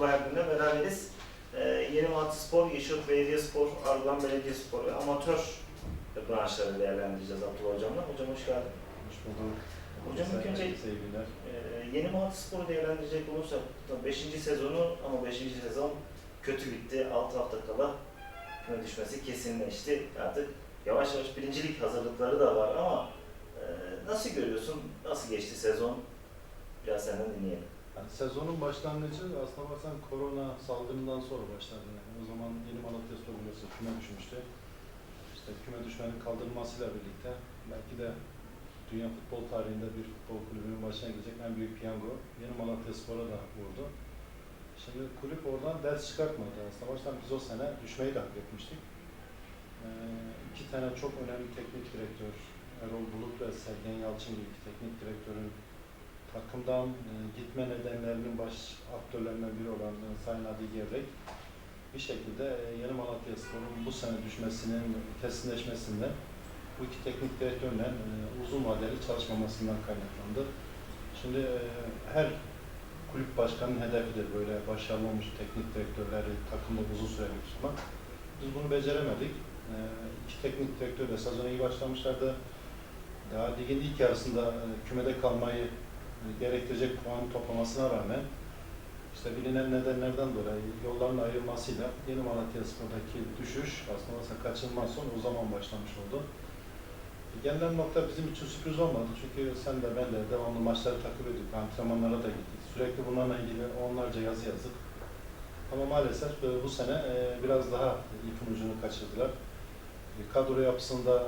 Abdullah Ergün'le beraberiz. Ee, Yeni Malatya Spor, Yeşilyurt Belediyespor, Arguvan Belediyespor ve amatör branşları değerlendireceğiz Abdullah Hocam'la. Hocam hoş geldin. Hoş bulduk. Hocam ilk önce- sevgiler. Ee, Yeni Malatya Spor'u değerlendirecek olursak 5. sezonu ama 5. sezon kötü bitti. 6 hafta kala küme düşmesi kesinleşti. Artık yavaş yavaş birincilik hazırlıkları da var ama e, nasıl görüyorsun? Nasıl geçti sezon? Biraz senden dinleyelim. Yani sezonun başlangıcı aslında bakarsan korona salgınından sonra başladı. Yani o zaman Yeni Malatya biliyorsun küme düşmüştü. İşte küme düşmenin kaldırılmasıyla birlikte belki de dünya futbol tarihinde bir futbol kulübünün başına gelecek en büyük piyango Yeni Malatya Spor'a da vurdu. Şimdi kulüp oradan ders çıkartmadı. Aslında baştan biz o sene düşmeyi de hak etmiştik. Ee, iki tane çok önemli teknik direktör, Erol Bulut ve Sergen Yalçın gibi teknik direktörün takımdan e, gitme nedenlerinin baş aktörlerinden biri olan e, Sayın Adi Gevrek bir şekilde e, Yeni Malatya Spor'un bu sene düşmesinin kesinleşmesinde bu iki teknik direktörle uzun vadeli çalışmamasından kaynaklandı. Şimdi her kulüp başkanının hedefidir böyle başarılı olmuş teknik direktörleri takımda uzun süreli tutmak. Biz bunu beceremedik. İki teknik direktör de sezona iyi başlamışlardı. Daha ligin ilk yarısında kümede kalmayı e, gerektirecek puan toplamasına rağmen işte bilinen nedenlerden dolayı yolların ayrılmasıyla Yeni Malatya Spor'daki düşüş aslında kaçınılmaz son o zaman başlamış oldu. Gelinen nokta bizim için sürpriz olmadı çünkü sen de ben de devamlı maçları takip ediyorduk, antrenmanlara da gittik. Sürekli bunlarla ilgili onlarca yazı yazdık. Ama maalesef e, bu sene e, biraz daha ipin ucunu kaçırdılar. E, Kadro yapısında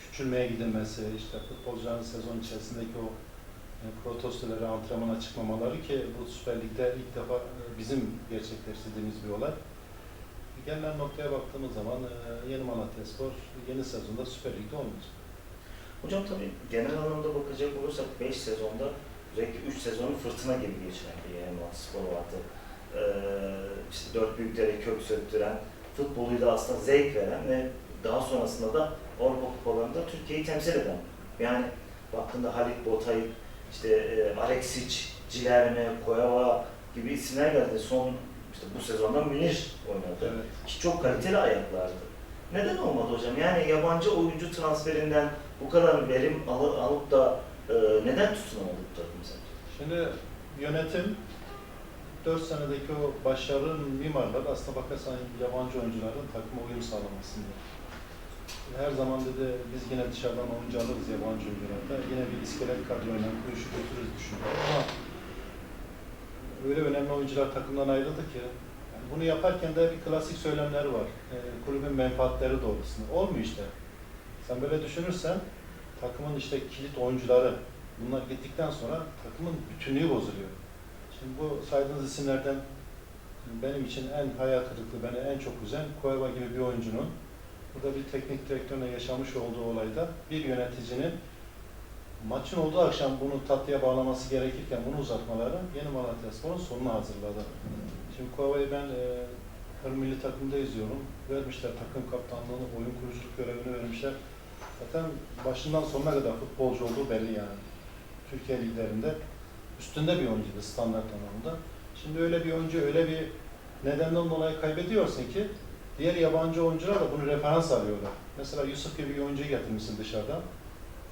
küçülmeye gidilmesi, işte futbolcuların sezon içerisindeki o protestoları, antrenmana çıkmamaları ki bu Süper Lig'de ilk defa e, bizim gerçekleştirdiğimiz bir olay. Gelinen noktaya baktığımız zaman e, Yeni Malatya Spor yeni sezonda Süper Lig'de olmayacak. Hocam tabii genel anlamda bakacak olursak 5 sezonda özellikle 3 sezonu fırtına gibi geçiren bir Yeni Malatya vardı. Ee, işte dört büyüklere kök söktüren, futboluyla aslında zevk veren ve daha sonrasında da Avrupa kupalarında Türkiye'yi temsil eden. Yani baktığında Halit Botay, işte e, Alexic, Cilerme, Koyava gibi isimler geldi. Son işte bu sezonda Münir oynadı. Ki çok kaliteli ayaklardı. Neden olmadı hocam? Yani yabancı oyuncu transferinden bu kadar verim alı- alıp da e, neden tutunamadı bu takım sence? Şimdi yönetim 4 senedeki o başarının mimarları aslında bakarsan yabancı oyuncuların takıma uyum sağlamasında. Her zaman dedi biz yine dışarıdan oyuncu alırız yabancı oyuncularda. Yine bir iskelet kadroyla bu işi götürürüz düşünüyor. Ama öyle önemli oyuncular takımdan ayrıldı ki yani bunu yaparken de bir klasik söylemler var. E, kulübün menfaatleri doğrultusunda. Olmuyor işte. Sen böyle düşünürsen takımın işte kilit oyuncuları bunlar gittikten sonra takımın bütünlüğü bozuluyor. Şimdi bu saydığınız isimlerden benim için en hayal kırıklığı, beni en çok üzen Koeva gibi bir oyuncunun burada bir teknik direktörle yaşamış olduğu olayda bir yöneticinin maçın olduğu akşam bunu tatlıya bağlaması gerekirken bunu uzatmaları Yeni Malatya Spor'un sonunu hazırladı. Şimdi Koeva'yı ben e, Kırım Milli Takım'da izliyorum. Vermişler takım kaptanlığını, oyun kuruculuk görevini vermişler. Zaten başından sonuna kadar futbolcu olduğu belli yani. Türkiye liglerinde üstünde bir oyuncuydu standart anlamında. Şimdi öyle bir oyuncu öyle bir nedenden dolayı kaybediyorsun ki diğer yabancı oyuncular da bunu referans alıyorlar. Mesela Yusuf gibi bir oyuncuyu getirmişsin dışarıdan.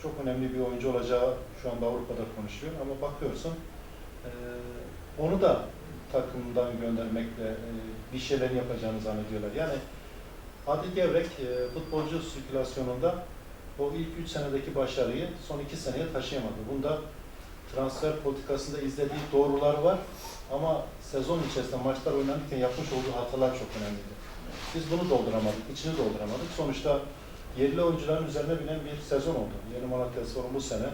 Çok önemli bir oyuncu olacağı şu anda Avrupa'da konuşuyor ama bakıyorsun eee, onu da takımdan göndermekle eee, bir şeyler yapacağını zannediyorlar. Yani Adil Gevrek eee, futbolcu sirkülasyonunda o ilk 3 senedeki başarıyı son 2 seneye taşıyamadı. Bunda transfer politikasında izlediği doğrular var ama sezon içerisinde maçlar oynanırken yapmış olduğu hatalar çok önemliydi. Biz bunu dolduramadık, içini dolduramadık. Sonuçta yerli oyuncuların üzerine binen bir sezon oldu. Yeni Malatya Spor'un bu sene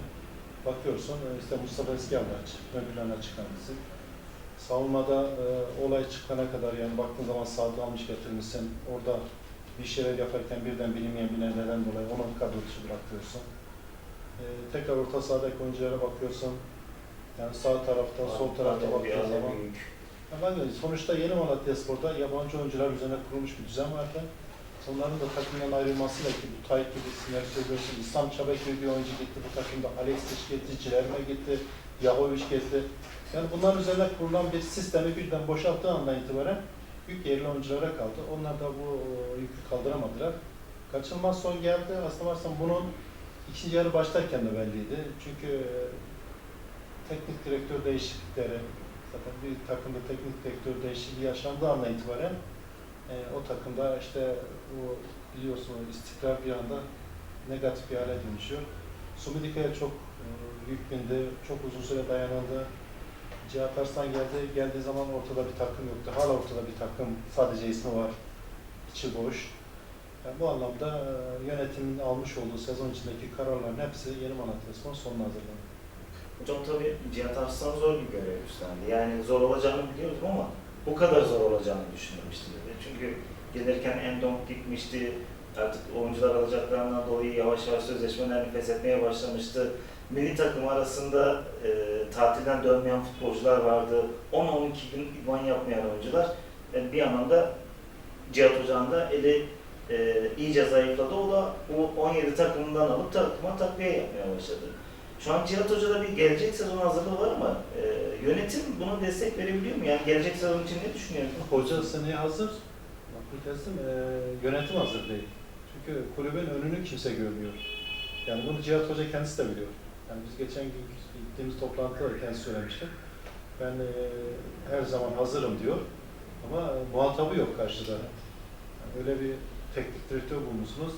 bakıyorsun e, işte Mustafa Eskyavlaç ön plana çıkan isim. Savunmada e, olay çıkana kadar yani baktığın zaman sağda almış getirmişsin. Orada bir şeyler yaparken birden bilinmeyen bir neden dolayı onu kadro dışı bırakıyorsun. E, tekrar orta sahadaki oyunculara bakıyorsun. Yani sağ tarafta, sol tarafta baktığın zaman Büyük. De sonuçta Yeni Malatya Spor'da yabancı oyuncular üzerine kurulmuş bir düzen vardı. Onların da takımdan ayrılmasıyla ki bu Tayyip gibi Sinek Sözleşti, İslam Çabek gibi bir oyuncu gitti bu takımda, Alex gitti, Cilerme gitti, Yahoviç gitti. Yani bunların üzerine kurulan bir sistemi birden boşalttığı andan itibaren büyük yerli oyunculara kaldı. Onlar da bu e, yükü kaldıramadılar. Kaçınılmaz son geldi. Aslında varsan bunun ikinci yarı başlarken de belliydi. Çünkü e, teknik direktör değişiklikleri, zaten bir takımda teknik direktör değişikliği yaşandığı andan itibaren e, o takımda işte bu biliyorsun istikrar bir anda negatif bir hale dönüşüyor. Sumidika'ya çok e, yük bindi, çok uzun süre dayanıldı. Cihat Arslan geldi, geldiği zaman ortada bir takım yoktu. Hala ortada bir takım, sadece ismi var, içi boş. Yani bu anlamda e, yönetimin almış olduğu sezon içindeki kararların hepsi Yeni Malatya Spor sonuna hazırlandı. Hocam tabii Cihat Arslan zor bir görev üstlendi. Yani zor olacağını biliyordum ama bu kadar zor olacağını düşünmemiştim. dedi. Çünkü gelirken Endonk gitmişti, artık oyuncular alacaklarından dolayı yavaş yavaş sözleşmelerini feshetmeye başlamıştı. Milli takım arasında e, tatilden dönmeyen futbolcular vardı. 10-12 gün idman yapmayan oyuncular. E, bir anlamda Cihat Hoca'nın da eli e, iyice zayıfladı. O da bu 17 takımından alıp takıma takviye yapmaya başladı. Şu an Cihat Hoca'da bir gelecek sezon hazırlığı var ama e, yönetim buna destek verebiliyor mu? Yani gelecek sezon için ne düşünüyorsun? Hoca seneye hazır, kestim, e, yönetim hazır değil. Çünkü kulübün önünü kimse görmüyor. Yani bunu Cihat Hoca kendisi de biliyor. Yani biz geçen gün gittiğimiz toplantıda da kendisi söylemişti. Ben e, her zaman hazırım diyor ama e, muhatabı yok karşıda. Yani öyle bir teknik direktör bulmuşsunuz.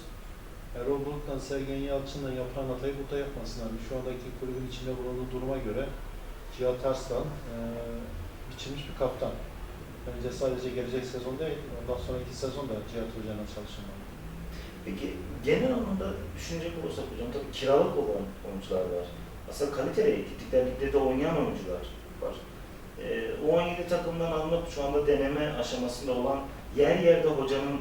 Erol Bulut'la Sergen Yalçın'la yapılan hatayı burada yapmasınlar. Şu andaki kulübün içinde bulunduğu duruma göre Cihat Arslan e, biçilmiş bir kaptan. Bence sadece gelecek sezon değil, ondan sonraki sezon da Cihat Hoca'yla çalışılmalı. Peki genel anlamda düşünecek olursak hocam tabii kiralık olan oyuncular var. Aslında kaliteli gittikleri ligde de oynayan oyuncular var. E, o 17 takımdan alınıp şu anda deneme aşamasında olan yer yerde hocanın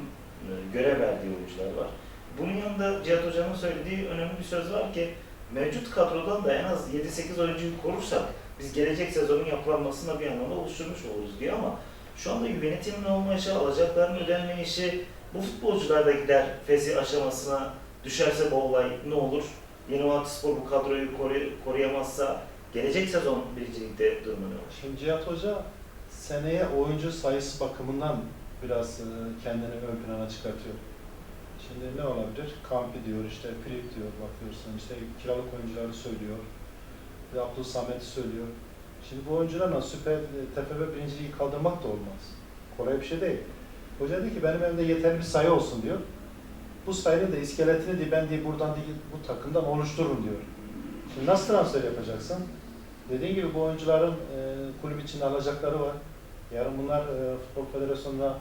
e, görev verdiği oyuncular var. Bunun yanında Cihat Hoca'nın söylediği önemli bir söz var ki mevcut kadrodan da en az 7-8 oyuncuyu korursak biz gelecek sezonun yapılanmasına bir anlamda oluşturmuş oluruz diyor ama şu anda yönetimin olmayışı, alacakların ödenmeyişi, bu futbolcular da gider fesi aşamasına düşerse bu olay ne olur? Yeni Malatyaspor bu kadroyu koru- koruyamazsa gelecek sezon biricilikte durumu ne olur? Şimdi Cihat Hoca seneye oyuncu sayısı bakımından biraz e, kendini ön plana çıkartıyor. Şimdi ne olabilir? Kampi diyor, işte Filip diyor bakıyorsun, işte kiralık oyuncuları söylüyor. Bir de Abdül Samet'i söylüyor. Şimdi bu oyuncularla Süper TFF birinciliği kaldırmak da olmaz. Kolay bir şey değil. Hoca diyor ki benim elimde yeterli bir sayı olsun diyor. Bu sayının da iskeletini diye ben diye buradan değil bu takımdan oluştururum diyor. Şimdi nasıl transfer yapacaksın? Dediğim gibi bu oyuncuların e, kulüp içinde alacakları var. Yarın bunlar e, Futbol Federasyonu'na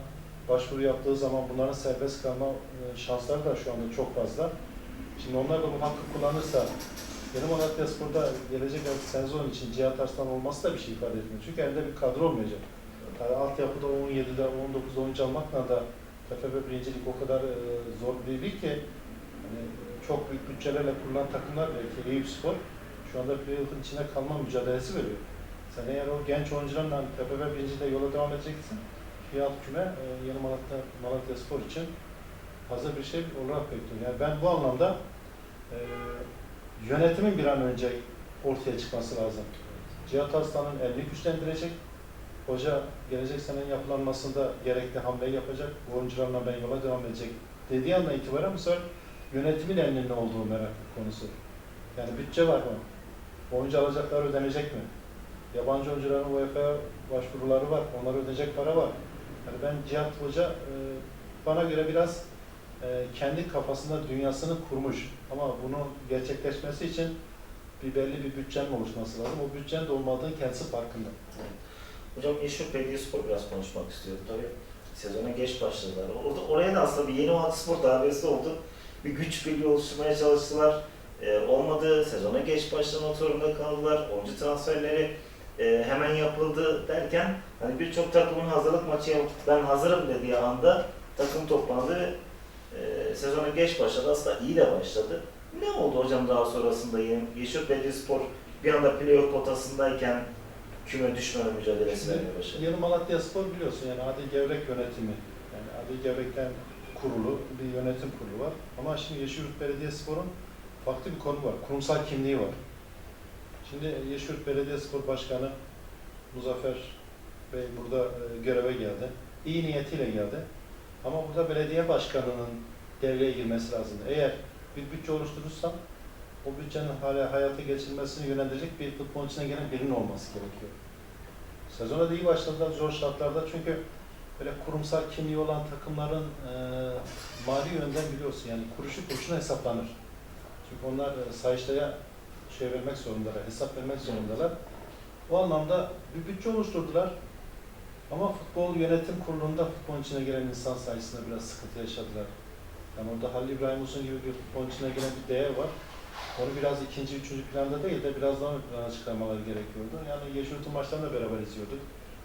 başvuru yaptığı zaman bunların serbest kalma e, şansları da şu anda çok fazla. Şimdi onlar da bu hakkı kullanırsa Yeni Malatya Spor'da gelecek sezon için Cihat Arslan olması da bir şey ifade etmiyor. Çünkü elde bir kadro olmayacak. Yani altyapıda 17'de 19 oyuncu almakla da TFF birincilik o kadar e, zor bir lig ki yani çok büyük bütçelerle kurulan takımlar belki Eyüp Spor şu anda playoff'un içine kalma mücadelesi veriyor. Sen eğer o genç oyuncularla TFF birinciliğe yola devam edeceksin, bir alt küme e, Yeni Malatya, Malatya Spor için hazır bir şey olarak bekliyorum. Yani ben bu anlamda e, yönetimin bir an önce ortaya çıkması lazım. Cihat Arslan'ın elini güçlendirecek, hoca gelecek senenin yapılanmasında gerekli hamleyi yapacak, bu oyuncularla ben yola devam edecek dediği andan itibaren bu sefer yönetimin elinin ne olduğu merak konusu. Yani bütçe var mı? Oyuncu alacaklar ödenecek mi? Yabancı oyuncuların UEFA başvuruları var, onlara ödeyecek para var. Yani ben Cihat Hoca e, bana göre biraz e, kendi kafasında dünyasını kurmuş. Ama bunun gerçekleşmesi için bir belli bir bütçenin oluşması lazım. O bütçenin de olmadığını kendisi farkında. Hocam Yeşil Belediyespor biraz konuşmak istiyorum tabii. Sezona geç başladılar. Orada, oraya da aslında bir yeni Malatyaspor darbesi oldu. Bir güç birliği oluşturmaya çalıştılar. Ee, olmadı. Sezona geç başlamak zorunda kaldılar. Oyuncu transferleri e, hemen yapıldı derken hani birçok takımın hazırlık maçı yapıp ben hazırım dediği anda takım toplandı ve e, sezona geç başladı. Aslında iyi de başladı. Ne oldu hocam daha sonrasında Yeşil Belediyespor bir anda playoff potasındayken küme düşmeme mücadelesi vermeye başladı. Yeni Malatya Spor biliyorsun yani Adil Gevrek yönetimi. Yani Adil Gevrek'ten kurulu, bir yönetim kurulu var. Ama şimdi Yeşilyurt Belediyespor'un farklı bir konu var. Kurumsal kimliği var. Şimdi Yeşilyurt Belediyespor Başkanı Muzaffer Bey burada e, göreve geldi. İyi niyetiyle geldi. Ama burada belediye başkanının devreye girmesi lazım. Eğer bir bütçe oluşturursan o bütçenin hala hayata geçirilmesini yönlendirecek bir futbolun içine gelen birinin olması gerekiyor. Sezona da iyi başladılar zor şartlarda çünkü böyle kurumsal kimliği olan takımların e, mali yönden biliyorsun yani kuruşu kuruşuna hesaplanır. Çünkü onlar e, sayıştaya şey vermek zorundalar, hesap vermek zorundalar. O anlamda bir bütçe oluşturdular. Ama futbol yönetim kurulunda futbolun içine giren insan sayısında biraz sıkıntı yaşadılar. Yani orada Halil İbrahim Uzun gibi bir futbolun içine giren bir değer var. Onu biraz ikinci, üçüncü planda değil de biraz daha ön plana çıkarmaları gerekiyordu. Yani Yeşilurt'un maçlarını da beraber izliyorduk.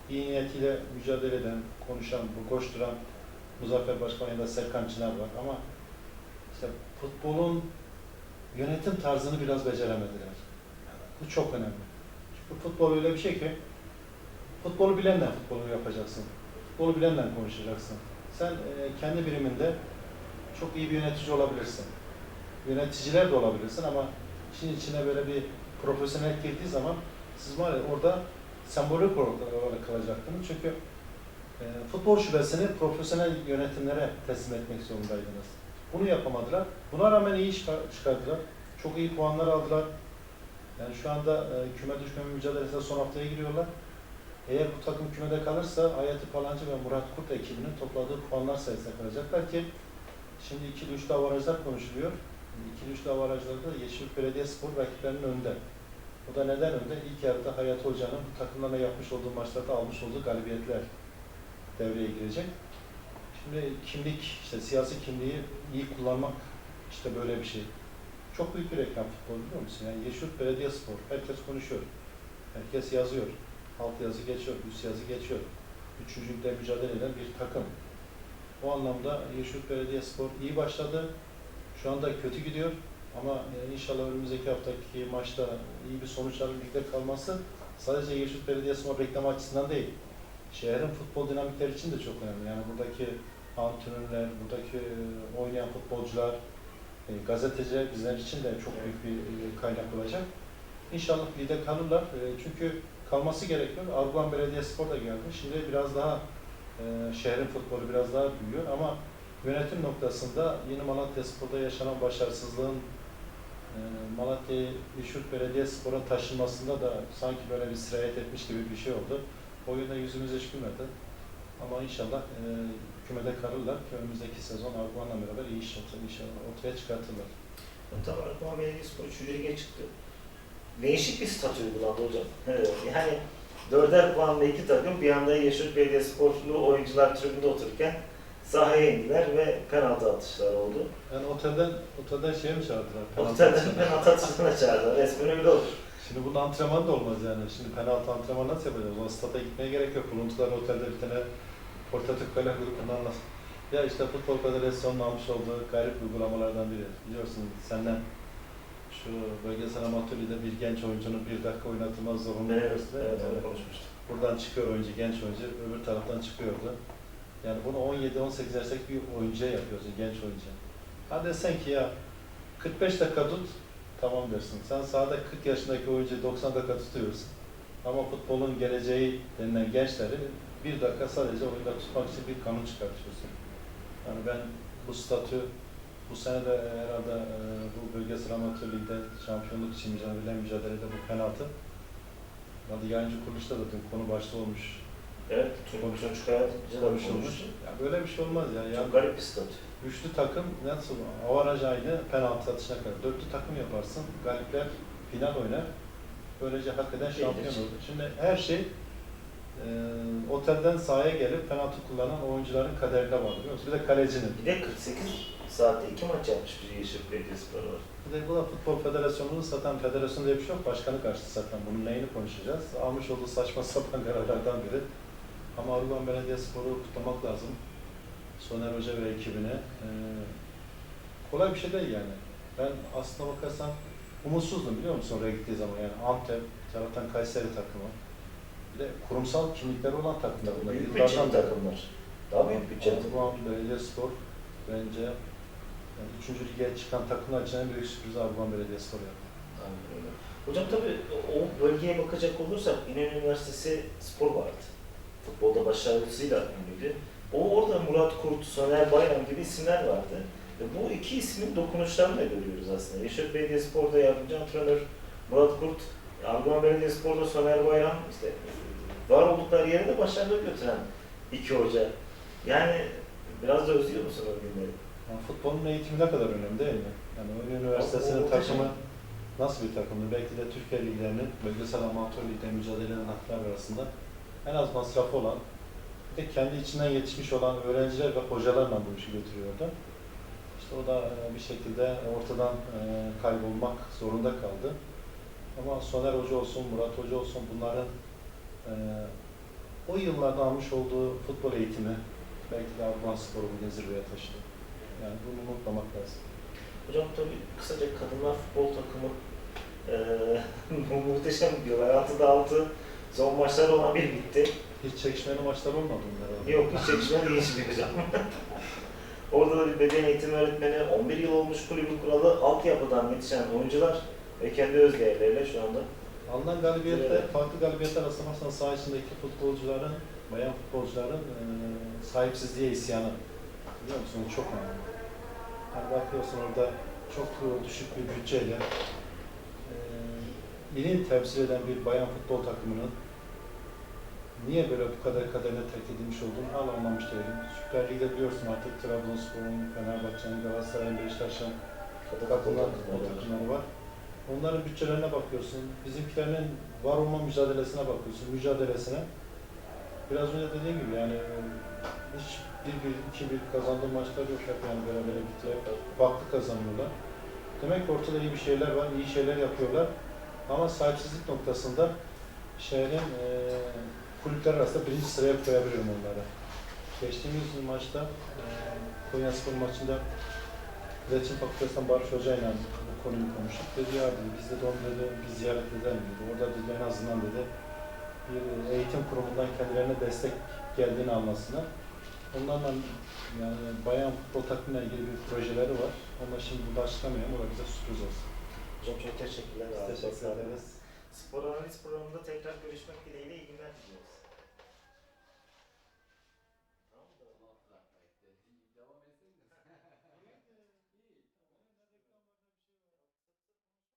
İyi niyetiyle mücadele eden, konuşan, koşturan Muzaffer Başkan ya da Serkan Çınar var ama işte futbolun yönetim tarzını biraz beceremediler. Bu çok önemli. Çünkü futbol öyle bir şey ki futbolu bilenden futbolu yapacaksın. Futbolu bilenden konuşacaksın. Sen e, kendi biriminde çok iyi bir yönetici olabilirsin. Yöneticiler de olabilirsin ama işin içine böyle bir profesyonel girdiği zaman siz var ya orada sembolik olarak kalacaktınız. Çünkü e, futbol şubesini profesyonel yönetimlere teslim etmek zorundaydınız. Bunu yapamadılar. Buna rağmen iyi iş çıkar- çıkardılar. Çok iyi puanlar aldılar. Yani şu anda e, küme düşmeme mücadelesine son haftaya giriyorlar. Eğer bu takım kümede kalırsa Hayati Palancı ve Murat Kurt ekibinin topladığı puanlar sayesinde kalacaklar ki şimdi ikili üçlü avarajlar konuşuluyor. İkili üçlü avarajlarda Yeşilyurt Belediyespor rakiplerinin önde. O da neden önde? İlk yarıda Hayati Hoca'nın bu takımlarla yapmış olduğu maçlarda almış olduğu galibiyetler devreye girecek. Şimdi kimlik, işte siyasi kimliği iyi kullanmak işte böyle bir şey. Çok büyük bir reklam futbol biliyor musun? Yani Yeşilyurt Belediyespor, herkes konuşuyor. Herkes yazıyor. Alt yazı geçiyor, üst yazı geçiyor. Üçüncülükle mücadele eden bir takım. O anlamda Yeşilyurt Belediyespor iyi başladı. Şu anda kötü gidiyor. Ama e, inşallah önümüzdeki haftaki maçta iyi bir sonuçlarla birlikte kalması sadece Yeşilyurt Belediyespor reklam açısından değil. Şehrin futbol dinamikleri için de çok önemli. Yani buradaki antrenörler, buradaki e, oynayan futbolcular, e, gazeteciler bizler için de çok büyük bir e, kaynak olacak. İnşallah ligde kalırlar. Çünkü kalması gerekiyor. Arguvan Belediyespor da geldi. Şimdi biraz daha şehrin futbolu biraz daha büyüyor ama yönetim noktasında Yeni Malatya Spor'da yaşanan başarısızlığın Malatya Yeşilyurt Belediyespor'a taşınmasında da sanki böyle bir sirayet etmiş gibi bir şey oldu. O yönde yüzümüz hiç gülmedi. Ama inşallah kümede kalırlar ki önümüzdeki sezon Arguvan'la beraber iyi iş ortaya, inşallah ortaya çıkartırlar. Olarak Muhammed Belediyespor 3. lige çıktı. Değişik bir statü uygulandı hocam. Evet, yani dörder puanlı iki takım bir anda Yeşil Belediyesporlu oyuncular tribünde otururken sahaya indiler ve penaltı atışlar oldu. Yani otelden otelden şey mi çağırdılar? Penaltı Otelden atışına? penaltı atışına çağırdılar. Resmen öyle olur. Şimdi bunun antrenman da olmaz yani. Şimdi penaltı antrenmanı nasıl yapacağız? O stada gitmeye gerek yok. Buluntular otelde bir tane portatif kale kurup bundan nasıl? Ya işte Futbol Federasyonu'nun almış olduğu garip uygulamalardan biri. Biliyorsun senden şu bölgesel amatörlüğde bir genç oyuncunun bir dakika oynatılmaz zorunlu Evet, mi? evet, onu konuşmuştuk. Buradan çıkıyor oyuncu, genç oyuncu, öbür taraftan çıkıyordu. Yani bunu 17-18 yaşındaki bir oyuncuya yapıyorsun, genç oyuncuya. Ha desen ki ya 45 dakika tut, tamam dersin. Sen sahada 40 yaşındaki oyuncuyu 90 dakika tutuyorsun. Ama futbolun geleceği denilen gençleri bir dakika sadece oyunda tutmak için bir kanun çıkartıyorsun. Yani ben bu statü bu sene de herhalde e, bu bölgesel amatör ligde şampiyonluk için mücadele mücadelede bu penaltı. Hadi yayıncı kuruluşta da dün konu başta olmuş, Evet, çocuk, çocuk hayatı da konuşulmuş. Ya böyle bir şey olmaz ya. ya Çok garip bir statü. Üçlü takım nasıl avaraj aynı penaltı atışına kadar. Dörtlü takım yaparsın. Galipler final oynar. Böylece hak eden şampiyon olur. Şimdi her şey e, otelden sahaya gelip penaltı kullanan oyuncuların kaderine bağlı. musun? Bir de kalecinin. Bir de 48 saatte iki maç yapmış bir Yeşil Belediyespor var. Bir de bu da futbol federasyonunu satan federasyon diye bir şey yok. Başkanı karşı zaten bunun neyini konuşacağız. Almış olduğu saçma sapan kararlardan biri. Ama Arıgan Belediyespor'u kutlamak lazım. Soner Hoca ve ekibine. Ee, kolay bir şey değil yani. Ben aslına bakarsan umutsuzdum biliyor musun oraya gittiği zaman. Yani Antep, taraftan Kayseri takımı. Bir de kurumsal kimlikleri olan takımlar bunlar. Büyük Yıllardan bütçeli takımlar. Daha büyük bütçeli. Arıgan Belediyespor bence yani üçüncü lige çıkan takımlar için en büyük sürpriz Avrupa Belediyespor yaptı. Aynen öyle. Hocam tabii o bölgeye bakacak olursak İnönü Üniversitesi spor vardı. Futbolda başarısıyla ünlüydü. O orada Murat Kurt, Soner Bayram gibi isimler vardı. Ve bu iki ismin dokunuşlarını da görüyoruz aslında. Yeşil Belediyespor'da yardımcı antrenör Murat Kurt, Arguvan Belediyespor'da Soner Bayram işte var oldukları yere de başarılı götüren iki hoca. Yani biraz da özlüyor musun o günleri? Yani futbolun eğitimi ne kadar önemli değil mi? Yani Ünlü Üniversitesi'nin takımı nasıl bir takımdı? Belki de Türkiye liglerinin, bölgesel amatör ligde mücadele eden haklar arasında en az masrafı olan, bir de kendi içinden yetişmiş olan öğrenciler ve hocalarla bu işi götürüyordu. İşte o da e, bir şekilde ortadan e, kaybolmak zorunda kaldı. Ama Soner Hoca olsun, Murat Hoca olsun bunların e, o yıllarda almış olduğu futbol eğitimi belki de Avrupa Sporu bugün zirveye taşıdı. Yani bunu unutmamak lazım. Hocam tabii kısaca kadınlar futbol takımı eee muhteşem bir yıl. 6'da 6 son maçlar olan bir bitti. Hiç çekişmeli maçlar olmadı mı herhalde? Yok hiç çekişmeli geçmiyor hocam. Orada da bir beden eğitimi öğretmeni, 11 yıl olmuş kulübün kuralı, altyapıdan yetişen oyuncular ve kendi öz değerleriyle şu anda Alınan galibiyette, Evet. farklı galibiyetler rastlamazsan saha içindeki futbolcuların, bayan futbolcuların e, sahipsizliğe isyanı. Biliyor musun? O Çok önemli. Yani bakıyorsun orada çok düşük bir bütçeyle e, ilin temsil eden bir bayan futbol takımının niye böyle bu kadar kaderine terk edilmiş olduğunu hala anlamış değilim. Süper Lig'de biliyorsun artık Trabzonspor'un, Fenerbahçe'nin, Galatasaray'ın, Beşiktaş'ın futbol futbol takımları var. Onların bütçelerine bakıyorsun, bizimkilerin var olma mücadelesine bakıyorsun, mücadelesine. Biraz önce dediğim gibi yani hiç bir bir, iki bir kazandığı maçlar yok hep yani beraber bitiyor. Farklı kazanıyorlar. Demek ki ortada iyi bir şeyler var, iyi şeyler yapıyorlar. Ama sahipsizlik noktasında şehrin eee kulüpler arasında birinci sıraya koyabilirim onları. Geçtiğimiz maçta eee Konya Spor maçında İletişim Fakültesinden Barış Hoca ile bu konuyu konuştuk. Dedi ya dedi, biz de onu dedi, bir ziyaret edelim dedi. Orada dedi en azından dedi bir eğitim kurumundan kendilerine destek geldiğini anlasınlar. Onlarla yani bayan futbol takımıyla ilgili bir projeleri var. Ama şimdi burada açıklamayayım, o da bize sürpriz olsun. Hocam çok teşekkürler. Teşekkür ederiz. Spor Analiz programında tekrar görüşmek dileğiyle iyi günler diliyoruz.